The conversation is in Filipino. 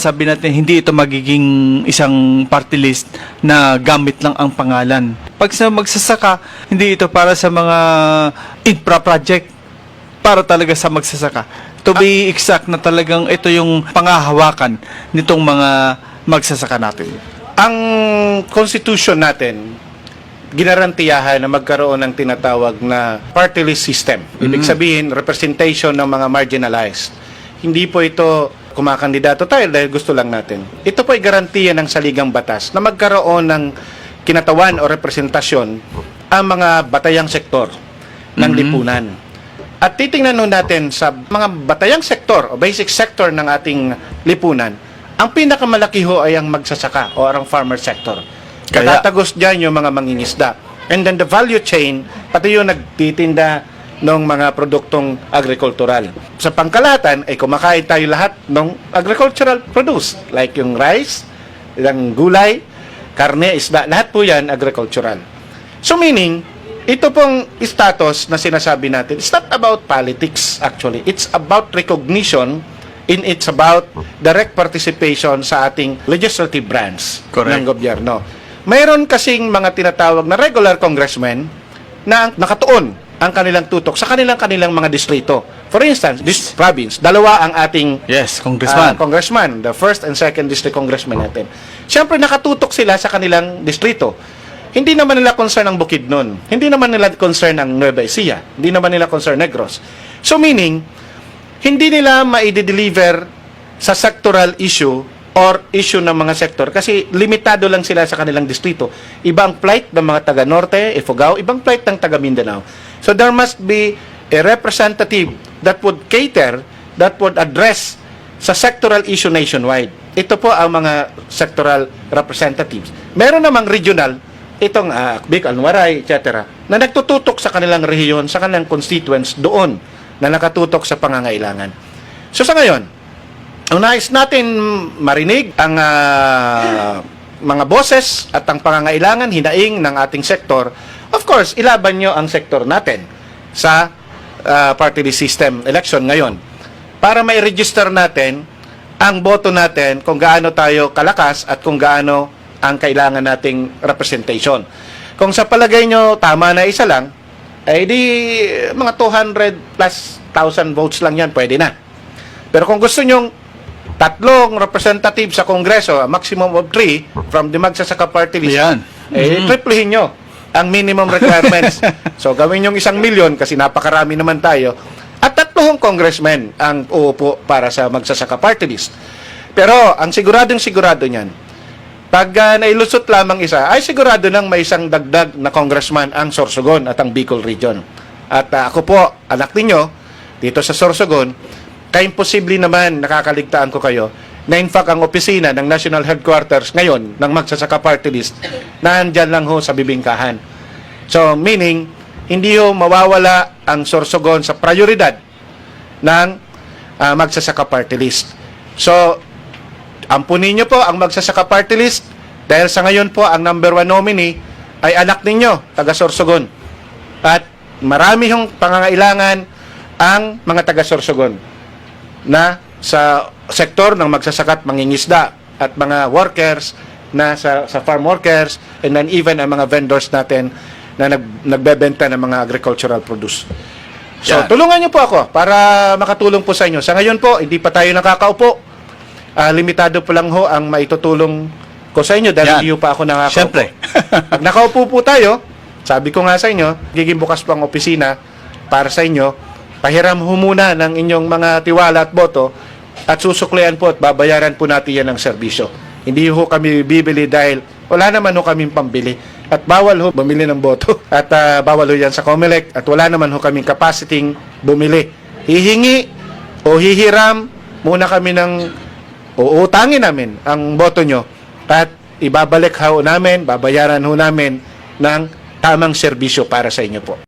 sabi natin hindi ito magiging isang party list na gamit lang ang pangalan. Pag sa magsasaka, hindi ito para sa mga infra project, para talaga sa magsasaka. To be exact na talagang ito yung pangahawakan nitong mga magsasaka natin. Ang constitution natin, ginarantiyahan na magkaroon ng tinatawag na party list system. Ibig sabihin, representation ng mga marginalized. Hindi po ito kumakandidato tayo dahil gusto lang natin. Ito po ay garantiya ng saligang batas na magkaroon ng kinatawan o representasyon ang mga batayang sektor ng lipunan. At titingnan nun natin sa mga batayang sektor o basic sector ng ating lipunan, ang pinakamalaki ho ay ang magsasaka o ang farmer sector. Kaya- Katatagos dyan yung mga mangingisda. And then the value chain, pati yung nagtitinda ng mga produktong agrikultural. Sa pangkalatan, ay kumakain tayo lahat ng agricultural produce. Like yung rice, yung gulay, karne, isda, lahat po yan agricultural. So meaning, ito pong status na sinasabi natin, it's not about politics actually. It's about recognition in it's about direct participation sa ating legislative branch Correct. ng gobyerno. Mayroon kasing mga tinatawag na regular congressmen na nakatuon ang kanilang tutok sa kanilang kanilang mga distrito. For instance, this province, dalawa ang ating Yes, Ah, Congressman. congressman, the first and second district congressman natin. Siyempre, nakatutok sila sa kanilang distrito. Hindi naman nila concern ang Bukidnon. Hindi naman nila concern ang Nueva Ecija. Hindi naman nila concern Negros. So meaning, hindi nila ma-deliver sa sectoral issue or issue ng mga sektor kasi limitado lang sila sa kanilang distrito. Ibang plight ng mga taga Norte, Ifugao, ibang plight ng taga Mindanao. So there must be a representative that would cater, that would address sa sectoral issue nationwide. Ito po ang mga sectoral representatives. Meron namang regional, itong uh, Akbik, Alwaray, etc., na nagtututok sa kanilang rehiyon, sa kanilang constituents doon na nakatutok sa pangangailangan. So sa ngayon, ang nais natin marinig ang ah, mga boses at ang pangangailangan, hinaing ng ating sektor. Of course, ilaban nyo ang sektor natin sa ah, party list system election ngayon para may register natin ang boto natin kung gaano tayo kalakas at kung gaano ang kailangan nating representation. Kung sa palagay nyo tama na isa lang, eh di mga 200 plus thousand votes lang yan, pwede na. Pero kung gusto nyong tatlong representative sa Kongreso, a maximum of three from the Magsasaka Party List, Yan. eh, triplehin nyo ang minimum requirements. so, gawin yung isang milyon kasi napakarami naman tayo. At tatlong congressmen ang uupo para sa Magsasaka Party List. Pero, ang siguradong sigurado niyan, pag ah, nailusot lamang isa, ay sigurado nang may isang dagdag na congressman ang Sorsogon at ang Bicol Region. At ah, ako po, anak ninyo, dito sa Sorsogon, ka-imposible naman nakakaligtaan ko kayo na in fact ang opisina ng National Headquarters ngayon ng Magsasaka Party List nandyan lang ho sa bibingkahan. So, meaning, hindi ho mawawala ang Sorsogon sa prioridad ng ah, Magsasaka Party List. So, ampunin nyo po ang Magsasaka Party List dahil sa ngayon po ang number one nominee ay anak ninyo, taga Sorsogon. At marami hong pangangailangan ang mga taga Sorsogon na sa sektor ng magsasaka at mangingisda at mga workers na sa, sa farm workers and then even ang mga vendors natin na nag, nagbebenta ng mga agricultural produce. So, Yan. tulungan niyo po ako para makatulong po sa inyo. Sa ngayon po, hindi pa tayo nakakaupo. Ah, limitado po lang ho ang maitutulong ko sa inyo dahil Yan. hindi pa ako nakakaupo. Siyempre. Pag nakaupo po tayo, sabi ko nga sa inyo, giging bukas po ang opisina para sa inyo. Pahiram ho muna ng inyong mga tiwala at boto at susuklian po at babayaran po natin yan ng serbisyo. Hindi ho kami bibili dahil wala naman ho kaming pambili. At bawal ho bumili ng boto. At ah, bawal ho yan sa COMELEC. At wala naman ho kaming capacity bumili. Hihingi o hihiram muna kami ng uutangin namin ang boto nyo at ibabalik ho namin, babayaran ho namin ng tamang serbisyo para sa inyo po.